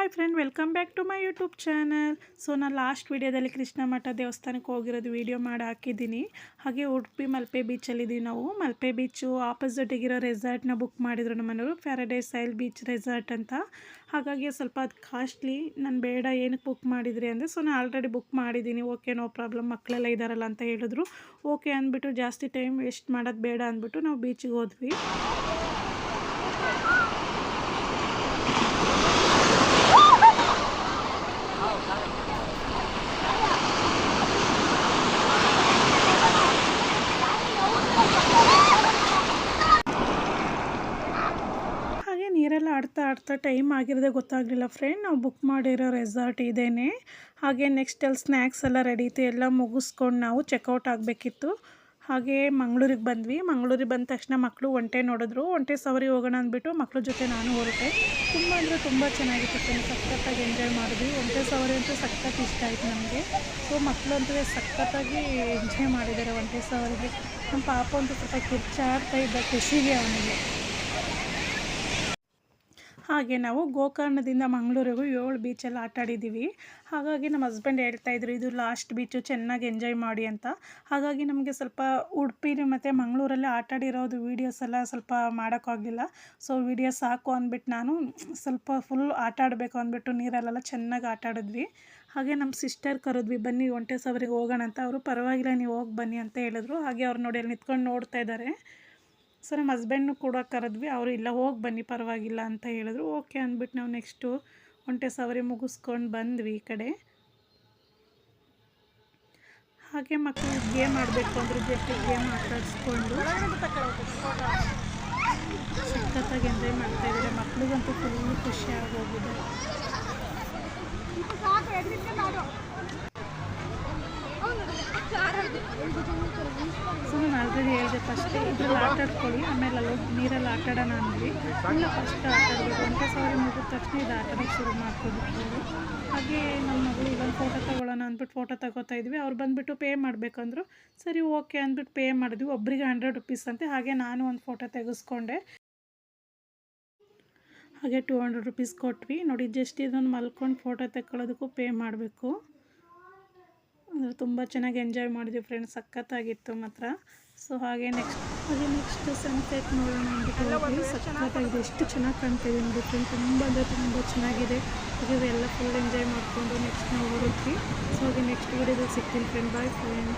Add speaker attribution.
Speaker 1: Hi friend welcome back to my YouTube channel so ನಾನು last ವೀಡಿಯೋದಲ್ಲಿ ಕೃಷ್ಣ ಮಠ ದೇವಸ್ಥಾನಕ್ಕೆ ಹೋಗಿರೋದು ವೀಡಿಯೋ ಮಾಡಿ ಹಾಕಿದ್ದೀನಿ. ಹಾಗೆ ಉಡುಪಿ ಮಲ್ಪೆ ಬೀಚಲ್ಲಿದ್ದೀವಿ ನಾವು. ಮಲ್ಪೆ ಬೀಚು ಆಪೋಸಿಟಿಗಿರೋ ರೆಸಾರ್ಟ್ನ ಬುಕ್ ಮಾಡಿದ್ರು ನಮ್ಮನೆಯವರು ಪ್ಯಾರಡೈಸ್ ಸೈಲ್ ಬೀಚ್ ರೆಸಾರ್ಟ್ ಅಂತ. ಹಾಗಾಗಿ ಸ್ವಲ್ಪ ಅದು ಕಾಸ್ಟ್ಲಿ ನಾನು ಬೇಡ ಏನಕ್ಕೆ ಬುಕ್ ಮಾಡಿದ್ರಿ ಅಂದರೆ ಸೊ ನಾನು ಆಲ್ರೆಡಿ ಬುಕ್ ಮಾಡಿದ್ದೀನಿ. ಓಕೆ ನೋ ಪ್ರಾಬ್ಲಮ್ ಮಕ್ಕಳೆಲ್ಲ ಇದ್ದಾರಲ್ಲ ಅಂತ ಹೇಳಿದ್ರು. ಓಕೆ ಅಂದ್ಬಿಟ್ಟು ಜಾಸ್ತಿ ಟೈಮ್ ವೇಸ್ಟ್ ಮಾಡೋದು ಬೇಡ ಅಂದ್ಬಿಟ್ಟು ನಾವು ಬೀಚಿಗೆ ಹೋದ್ವಿ. ನೀರೆಲ್ಲ ಆಡ್ತಾ ಆಡ್ತಾ ಟೈಮ್ ಆಗಿರೋದೇ ಗೊತ್ತಾಗಲಿಲ್ಲ ಫ್ರೆಂಡ್. ನಾವು ಬುಕ್ ಮಾಡಿರೋ ರೆಸಾರ್ಟ್ ಇದೇನೆ. ಹಾಗೆ ನೆಕ್ಸ್ಟ್ ಅಲ್ಲಿ ಸ್ನ್ಯಾಕ್ಸ್ ಎಲ್ಲ ರೆಡಿ ಇತ್ತು. ಎಲ್ಲ ಮುಗಿಸ್ಕೊಂಡು ನಾವು ಚೆಕ್ಔಟ್ ಆಗಬೇಕಿತ್ತು. ಹಾಗೆ ಮಂಗಳೂರಿಗೆ ಬಂದ್ವಿ. ಮಂಗಳೂರಿಗೆ ಬಂದ ತಕ್ಷಣ ಮಕ್ಕಳು ಒಂಟೆ ನೋಡಿದ್ರು. ಒಂಟೆ ಸವಾರಿ ಹೋಗೋಣ ಅಂದ್ಬಿಟ್ಟು ಮಕ್ಕಳ ಜೊತೆ ನಾನು ಹೊರಟೆ. ತುಂಬ ಅಂದರೆ ತುಂಬ ಚೆನ್ನಾಗಿತ್ತು ಫ್ರೆಂಡ್ಸ್ ಸಖತ್ತಾಗಿ ಎಂಜಾಯ್ ಮಾಡಿದ್ವಿ. ಒಂಟೆ ಸವಾರಿ ಅಂತೂ ಸಖತ್ತಾಗಿ ಇಷ್ಟ ಆಯಿತು ನಮಗೆ. ಸೊ ಮಕ್ಕಳು ಅಂತೂ ಸಖತ್ತಾಗಿ ಎಂಜಾಯ್ ಮಾಡಿದ್ದಾರೆ ಒಂಟೆ ಸವಾರಿಗೆ. ನಮ್ಮ ಪಾಪ ಅಂತೂ ಸ್ವಲ್ಪ ಕಿರ್ಚಾಡ್ತಾ ಇದ್ದ ಖುಷಿಗೆ ಅವನಿಗೆ. ಹಾಗೆ ನಾವು ಗೋಕರ್ಣದಿಂದ ಮಂಗಳೂರಿಗೂ ಏಳು ಬೀಚಲ್ಲಿ ಆಟ ಆಡಿದ್ದೀವಿ. ಹಾಗಾಗಿ ನಮ್ಮ ಹಸ್ಬೆಂಡ್ ಹೇಳ್ತಾ ಇದ್ರು, ಇದು ಲಾಸ್ಟ್ ಬೀಚು ಚೆನ್ನಾಗಿ ಎಂಜಾಯ್ ಮಾಡಿ ಅಂತ. ಹಾಗಾಗಿ ನಮಗೆ ಸ್ವಲ್ಪ ಉಡುಪಿಲಿ ಮತ್ತು ಮಂಗಳೂರಲ್ಲಿ ಆಟ ಆಡಿರೋದು ವೀಡಿಯೋಸ್ ಎಲ್ಲ ಸ್ವಲ್ಪ ಮಾಡೋಕ್ಕಾಗಿಲ್ಲ. ಸೊ ವೀಡಿಯೋ ಸಾಕು ಅಂದ್ಬಿಟ್ಟು ನಾನು ಸ್ವಲ್ಪ ಫುಲ್ ಆಟ ಆಡಬೇಕು ಅಂದ್ಬಿಟ್ಟು ನೀರಲ್ಲೆಲ್ಲ ಚೆನ್ನಾಗಿ ಆಟ ಆಡಿದ್ವಿ. ಹಾಗೆ ನಮ್ಮ ಸಿಸ್ಟರ್ ಕರೆದ್ವಿ, ಬನ್ನಿ ಒಂಟೆ ಸವರಿಗೆ ಹೋಗೋಣ ಅಂತ. ಅವರು, ಪರವಾಗಿಲ್ಲ, ನೀವು ಹೋಗಿ ಬನ್ನಿ ಅಂತ ಹೇಳಿದ್ರು. ಹಾಗೆ ಅವ್ರು ನೋಡಿ ಅಲ್ಲಿ ನಿಂತ್ಕೊಂಡು ನೋಡ್ತಾ ಇದ್ದಾರೆ. ಸೊ ನಮ್ಮ ಹಸ್ಬೆಂಡ್ನು ಕೂಡ ಕರೆದ್ವಿ, ಅವರು ಇಲ್ಲ, ಹೋಗಿ ಬನ್ನಿ, ಪರವಾಗಿಲ್ಲ ಅಂತ ಹೇಳಿದ್ರು. ಓಕೆ ಅಂದ್ಬಿಟ್ಟು ನಾವು ನೆಕ್ಸ್ಟು ಒಂಟೆ ಸವರಿ ಮುಗಿಸ್ಕೊಂಡು ಬಂದ್ವಿ ಈ ಕಡೆ. ಹಾಗೆ ಮಕ್ಕಳು ಗೇಮ್ ಆಡಬೇಕು ಅಂದ್ರೆ ಜೊತೆ ಗೇಮ್ ಆಟಾಡಿಸ್ಕೊಂಡು ಸಖತ್ತಾಗಿ ಎಂಜಾಯ್ ಮಾಡ್ತಾ ಇದ್ದಾರೆ. ಮಕ್ಳಿಗಂತೂ ಫುಲ್ ಖುಷಿ ಆಗೋಗಿದೆ. ಸಾಕು ಆಲ್ರೆಡಿ ಹೇಳಿದೆ ಫಸ್ಟ್ ಇದ್ರಲ್ಲಿ ಆಟ ಆಡ್ಕೊಳ್ಳಿ, ಆಮೇಲೆ ಅಲ್ಲಿ ನೀರಲ್ಲಿ ಆಟ ಆಡೋಣ ಅಂದ್ವಿ. ಇಲ್ಲ ಫಸ್ಟ್ ಆಟ ಆಡಬೇಕು. ಸಾವಿರ ಮುಗಿದ ತಕ್ಷಣ ಇದು ಆಟ ಆಡೋಕ್ಕೆ ಶುರು ಮಾಡ್ಕೊಬಿಟ್ಟು ಹಾಗೆ ನಮ್ಮ ಮಗಳು ಇಲ್ಲೊಂದು ಫೋಟೋ ತೊಗೊಳ್ಳೋಣ ಅಂದ್ಬಿಟ್ಟು ಫೋಟೋ ತಗೋತಾ ಇದ್ವಿ. ಅವ್ರು ಬಂದುಬಿಟ್ಟು ಪೇ ಮಾಡಬೇಕಂದ್ರು, ಸರಿ ಓಕೆ ಅಂದ್ಬಿಟ್ಟು ಪೇ ಮಾಡಿದ್ವಿ. ಒಬ್ಬರಿಗೆ ಹಂಡ್ರೆಡ್ ರುಪೀಸ್ ಅಂತೆ. ಹಾಗೆ ನಾನು ಒಂದು ಫೋಟೋ ತೆಗೆಸ್ಕೊಂಡೆ. ಹಾಗೆ ಟೂ ಹಂಡ್ರೆಡ್ ರುಪೀಸ್ ಕೊಟ್ವಿ. ನೋಡಿ ಜಸ್ಟ್ ಇದನ್ನು ಮಲ್ಕೊಂಡು ಫೋಟೋ ತೆಕ್ಕೊಳ್ಳೋದಕ್ಕೂ ಪೇ ಮಾಡಬೇಕು. ಅಂದರೆ ತುಂಬ ಚೆನ್ನಾಗಿ ಎಂಜಾಯ್ ಮಾಡಿದ್ವಿ ಫ್ರೆಂಡ್ಸ್ ಸಖತ್ತಾಗಿತ್ತು ಮಾತ್ರ. ಸೊ ಹಾಗೆ ನೆಕ್ಸ್ಟ್ ಹಾಗೆ ನೆಕ್ಸ್ಟ್ ಸನ್ಸೆಟ್ ನೋಡೋಣ ಅಂದ್ಬಿಟ್ಟು ಹೋದ್ವಿ ಸಖತ್ತಾಗಿದೆ ಎಷ್ಟು ಚೆನ್ನಾಗಿ ಕಾಣ್ತಿದೆ ನೋಡಿ ಫ್ರೆಂಡ್ ತುಂಬ ಅಂದರೆ ತುಂಬ ಚೆನ್ನಾಗಿದೆ. ಹಾಗೆ ಎಲ್ಲ ಫುಲ್ ಎಂಜಾಯ್ ಮಾಡಿಕೊಂಡು ನೆಕ್ಸ್ಟ್ ನಾವು ಹೊರಟ್ವಿ. ಸೊ ಹಾಗೆ ನೆಕ್ಸ್ಟ್ ವೀಡಿಯೋದಲ್ಲಿ ಸಿಗ್ತೀನಿ ಫ್ರೆಂಡ್ ಬಾಯ್ ಫ್ರೆಂಡ್